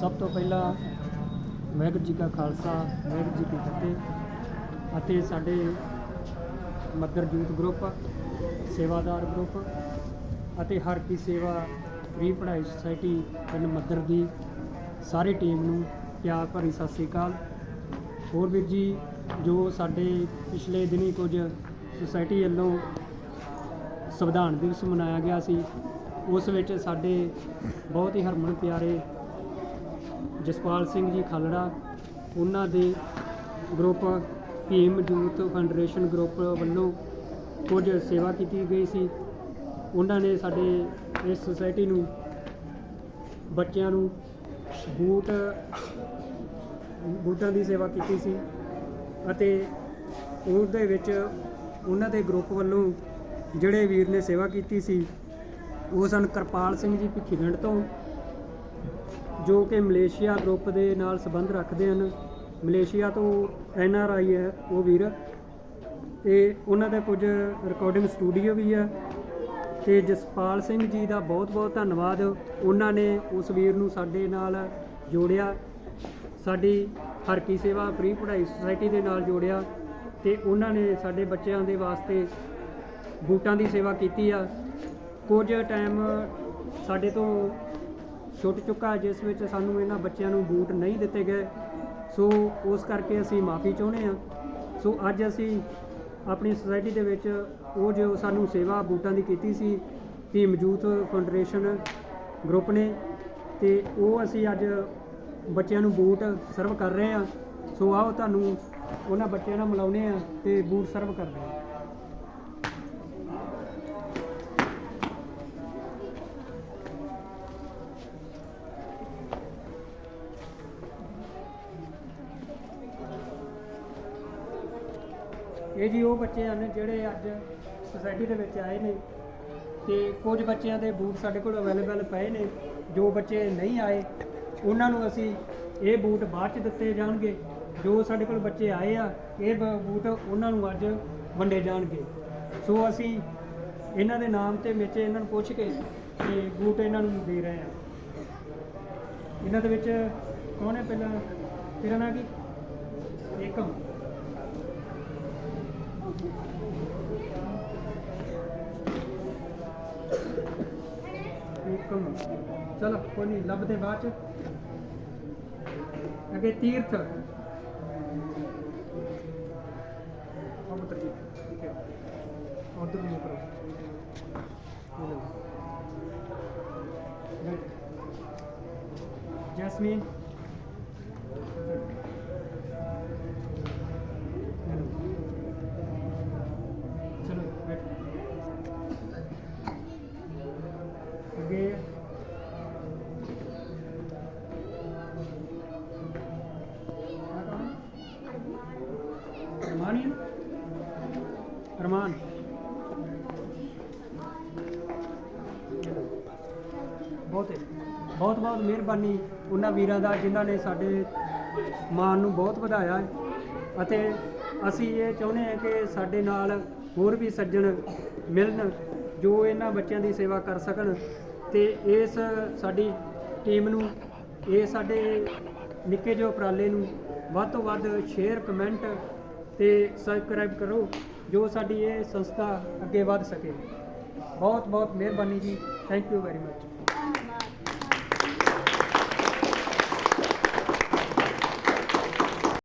ਸਭ ਤੋਂ ਪਹਿਲਾਂ ਵਾਹਿਗੁਰੂ ਜੀ ਕਾ ਖਾਲਸਾ, ਵਾਹਿਗੁਰੂ ਜੀ ਕੀ ਫਤਿਹ। ਅਤੇ ਸਾਡੇ ਮੱਦਰ ਯੂਥ ਗਰੁੱਪ, ਸੇਵਾਦਾਰ ਗਰੁੱਪ ਅਤੇ ਹਰ ਕੀ ਸੇਵਾ ਫ੍ਰੀ ਪੜ੍ਹਾਈ ਸੁਸਾਇਟੀ ਪਿੰਡ ਮੱਦਰ ਦੀ ਸਾਰੀ ਟੀਮ ਨੂੰ ਪਿਆਰ ਭਰੀ ਸਤਿ ਸ੍ਰੀ ਅਕਾਲ। ਹੋਰ ਵੀਰ ਜੀ, ਜੋ ਸਾਡੇ ਪਿਛਲੇ ਦਿਨੀ ਕੁਝ ਸੁਸਾਇਟੀ ਵੱਲੋਂ ਸੰਵਿਧਾਨ ਦਿਵਸ ਮਨਾਇਆ ਗਿਆ ਸੀ, ਉਸ ਵਿੱਚ ਸਾਡੇ ਬਹੁਤ ਹੀ ਹਰਮਨ ਪਿਆਰੇ ਜਸਪਾਲ ਸਿੰਘ ਜੀ ਖਾਲੜਾ, ਉਹਨਾਂ ਦੇ group Bhim youth federation group ਵੱਲੋਂ ਕੁਝ ਸੇਵਾ ਕੀਤੀ ਗਈ ਸੀ। ਉਹਨਾਂ ਨੇ ਸਾਡੇ ਇਸ ਸੁਸਾਇਟੀ ਨੂੰ, ਬੱਚਿਆਂ ਨੂੰ ਬੂਟ, ਬੂਟਾਂ ਦੀ ਸੇਵਾ ਕੀਤੀ ਸੀ ਅਤੇ ਉਹਦੇ ਵਿੱਚ ਉਹਨਾਂ ਦੇ ਗਰੁੱਪ ਵੱਲੋਂ ਜਿਹੜੇ ਵੀਰ ਨੇ ਸੇਵਾ ਕੀਤੀ ਸੀ, ਉਹ ਸਨ ਕਿਰਪਾਲ ਸਿੰਘ ਜੀ ਭਿੱਖੀਵਿੰਡ ਤੋਂ ਜੋ ਕਿ ਮਲੇਸ਼ੀਆ ਗਰੁੱਪ ਦੇ ਨਾਲ ਸੰਬੰਧ ਰੱਖਦੇ ਹਨ। ਮਲੇਸ਼ੀਆ ਤੋਂ ਐਨ ਆਰ ਆਈ ਹੈ ਉਹ ਵੀਰ। ਤੇ ਉਹਨਾਂ ਦਾ ਕੁਝ ਰਿਕਾਰਡਿੰਗ ਸਟੂਡੀਓ ਵੀ ਹੈ। ਤੇ ਜਸਪਾਲ ਸਿੰਘ ਜੀ ਦਾ ਬਹੁਤ ਬਹੁਤ ਧੰਨਵਾਦ। ਉਹਨਾਂ ਨੇ ਉਸ ਵੀਰ ਨੂੰ ਸਾਡੇ ਨਾਲ ਜੋੜਿਆ। ਸਾਡੀ ਹਰ ਕੀ ਸੇਵਾ ਫ੍ਰੀ ਪੜ੍ਹਾਈ ਸੁਸਾਇਟੀ ਦੇ ਨਾਲ ਜੋੜਿਆ। ਤੇ ਉਹਨਾਂ ਨੇ ਸਾਡੇ ਬੱਚਿਆਂ ਦੇ ਵਾਸਤੇ ਬੂਟਾਂ ਦੀ ਸੇਵਾ ਕੀਤੀ ਆ। ਕੁਝ ਟਾਈਮ ਸਾਡੇ ਤੋਂ ਛੁੱਟ ਚੁੱਕਾ ਜਿਸ ਵਿੱਚ ਸਾਨੂੰ ਇਹਨਾਂ ਬੱਚਿਆਂ ਨੂੰ ਬੂਟ ਨਹੀਂ ਦਿੱਤੇ ਗਏ। ਸੋ ਉਸ ਕਰਕੇ ਅਸੀਂ ਮਾਫੀ ਚਾਹੁੰਦੇ ਹਾਂ। ਸੋ ਅੱਜ ਅਸੀਂ ਆਪਣੀ ਸੁਸਾਇਟੀ ਦੇ ਵਿੱਚ ਉਹ ਜੋ ਸਾਨੂੰ ਸੇਵਾ ਬੂਟਾਂ ਦੀ ਕੀਤੀ ਸੀ ਭੀਮ ਯੂਥ ਫੈਡਰੇਸ਼ਨ ਗਰੁੱਪ ਨੇ ਤੇ ਉਹ ਅਸੀਂ ਅੱਜ ਬੱਚਿਆਂ ਨੂੰ ਬੂਟ ਸਰਵ ਕਰ ਰਹੇ ਹਾਂ। ਸੋ ਆਓ ਤੁਹਾਨੂੰ ਉਹਨਾਂ ਬੱਚਿਆਂ ਨਾਲ ਮਿਲਾਉਂਦੇ ਆ ਤੇ ਬੂਟ ਸਰਵ ਕਰਦੇ ਹਾਂ। ਇਹ ਜੀ ਉਹ ਬੱਚੇ ਹਨ ਜਿਹੜੇ ਅੱਜ ਸੋਸਾਇਟੀ ਦੇ ਵਿੱਚ ਆਏ ਨੇ ਤੇ ਕੁਝ ਬੱਚਿਆਂ ਦੇ ਬੂਟ ਸਾਡੇ ਕੋਲ ਅਵੇਲੇਬਲ ਪਏ ਨੇ, ਜੋ ਬੱਚੇ ਨਹੀਂ ਆਏ, ਉਹਨਾਂ ਨੂੰ ਅਸੀਂ ਇਹ ਬੂਟ ਬਾਅਦ ਚ ਦਿੱਤੇ ਜਾਣਗੇ। ਜੋ ਸਾਡੇ ਕੋਲ ਬੱਚੇ ਆਏ ਆ, ਇਹ ਬ- ਬੂਟ ਉਹਨਾਂ ਨੂੰ ਅੱਜ ਵੰਡੇ ਜਾਣਗੇ। ਸੋ ਅਸੀਂ ਇਹਨਾਂ ਦੇ ਨਾਮ ਤੇ ਵਿੱਚ ਇਹਨਾਂ ਨੂੰ ਪੁੱਛ ਕੇ ਤੇ ਬੂਟ ਇਹਨਾਂ ਨੂੰ ਦੇ ਰਹੇ ਆ ਇਹਨਾਂ ਦੇ ਵਿੱਚ ਕੌਣ ਹੈ ਪਹਿਲਾਂ? ਤੇਰਾ ਨਾਂ ਕੀ? ਏਕਮ। ਏਕਮ ਚਲੋ ਕੋਈ ਨਹੀਂ ਲੱਭਦੇ ਬਾਅਦ ਚ ਅੱਗੇ ਤੀਰਥ ਉਹ ਪੁੱਤਰ ਜੀ ਠੀਕ ਅਰਮਾਨ ਬਹੁਤ ਬਹੁਤ ਬਹੁਤ ਮਿਹਰਬਾਨੀ ਉਹਨਾਂ ਵੀਰਾਂ ਦਾ ਜਿਨ੍ਹਾਂ ਨੇ ਸਾਡੇ ਮਾਨ ਨੂੰ ਬਹੁਤ ਵਧਾਇਆ ਅਤੇ ਅਸੀਂ ਇਹ ਚਾਹੁੰਦੇ ਹਾਂ ਕਿ ਸਾਡੇ ਨਾਲ ਹੋਰ ਵੀ ਸੱਜਣ ਮਿਲਣ ਜੋ ਇਹਨਾਂ ਬੱਚਿਆਂ ਦੀ ਸੇਵਾ ਕਰ ਸਕਣ ਤੇ ਇਸ ਸਾਡੀ ਟੀਮ ਨੂੰ, ਇਹ ਸਾਡੇ ਨਿੱਕੇ ਜੋ ਉਪਰਾਲੇ ਨੂੰ ਵੱਧ ਤੋਂ ਵੱਧ ਸ਼ੇਅਰ ਕਮੈਂਟ ਤੇ ਸਬਸਕ੍ਰਾਈਬ ਕਰੋ। ਜੋ ਸਾਡੀ ਇਹ ਸੰਸਥਾ ਅੱਗੇ ਵਧ ਸਕੇ। ਬਹੁਤ ਬਹੁਤ ਮਿਹਰਬਾਨੀ ਜੀ। Thank you very much